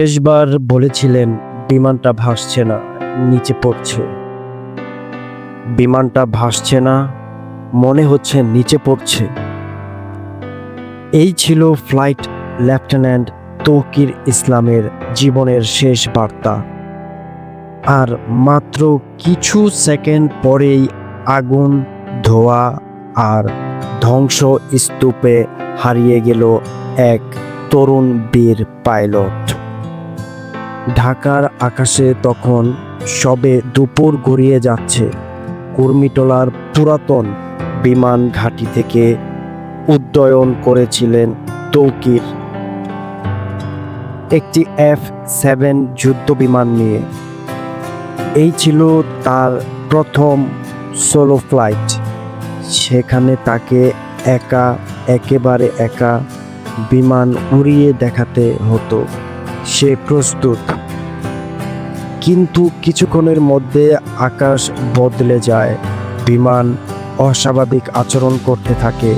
শেষবার বলেছিলেন, বিমানটা ভাসছে না, নিচে পড়ছে। বিমানটা ভাসছে না, মনে হচ্ছে নিচে পড়ছে। এই ছিল ফ্লাইট লেফটেন্যান্ট তৌকির ইসলামের জীবনের শেষ বার্তা। আর মাত্র কিছু সেকেন্ড পরেই আগুন, ধোয়া আর ধ্বংস স্তূপে হারিয়ে গেল এক তরুণ বীর পাইলট। ঢাকার আকাশে তখন সবে দুপুর গড়িয়ে যাচ্ছে। কুর্মিটোলার পুরাতন বিমান ঘাঁটি থেকে উড্ডয়ন করেছিলেন তৌকির। একটি এফ সেভেন যুদ্ধ বিমান নিয়ে। এই ছিল তার প্রথম সোলো ফ্লাইট। সেখানে তাকে একা, একেবারে একা বিমান উড়িয়ে দেখাতে হতো। সে প্রস্তুত। কিন্তু কিছুক্ষণের মধ্যে আকাশ বদলে যায়, বিমান অস্বাভাবিক আচরণ করতে থাকে।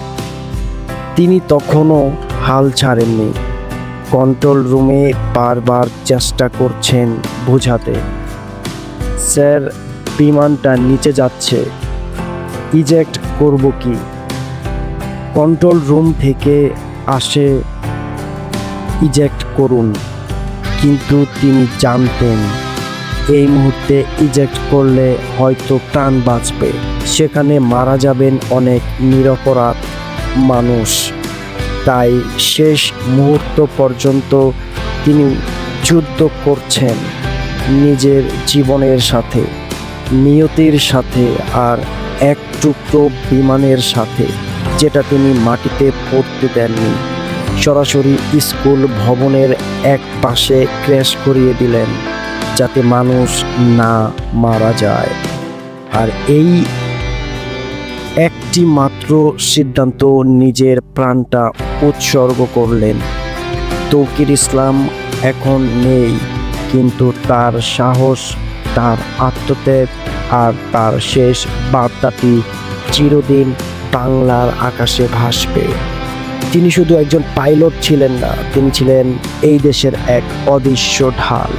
তিনি তখনও হাল ছাড়েননি। কন্ট্রোল রুমে বারবার চেষ্টা করছেন বোঝাতে। স্যার, বিমানটা নিচে যাচ্ছে। ইজেক্ট করব কি? কন্ট্রোল রুম থেকে আসে ইজেক্ট করুন, কিন্তু তিনি জানতেন এই মুহূর্তে ইজেক্ট করলে হয়তো প্রাণ বাঁচবে। সেখানে মারা যাবেন অনেক নিরপরাধ মানুষ। তাই শেষ মুহূর্ত পর্যন্ত তিনি যুদ্ধ করছেন নিজের জীবনের সাথে, নিয়তির সাথে আর এক টুকরো বিমানের সাথে, যেটা তিনি মাটিতে পড়তে দেননি। সরাসরি স্কুল ভবনের এক পাশে ক্র্যাশ করিয়ে দিলেন। যাতে মানুষ না মারা যায়। আর এই একটি মাত্র সিদ্ধান্ত নিজের প্রাণটা উৎসর্গ করলেন। তৌকির ইসলাম এখন নেই, কিন্তু তার সাহস, তার আত্মত্যাগ আর তার শেষ বার্তাটি চিরদিন বাংলার আকাশে ভাসবে। তিনি শুধু একজন পাইলট ছিলেন না, তিনি ছিলেন এই দেশের এক অদৃশ্য ঢাল।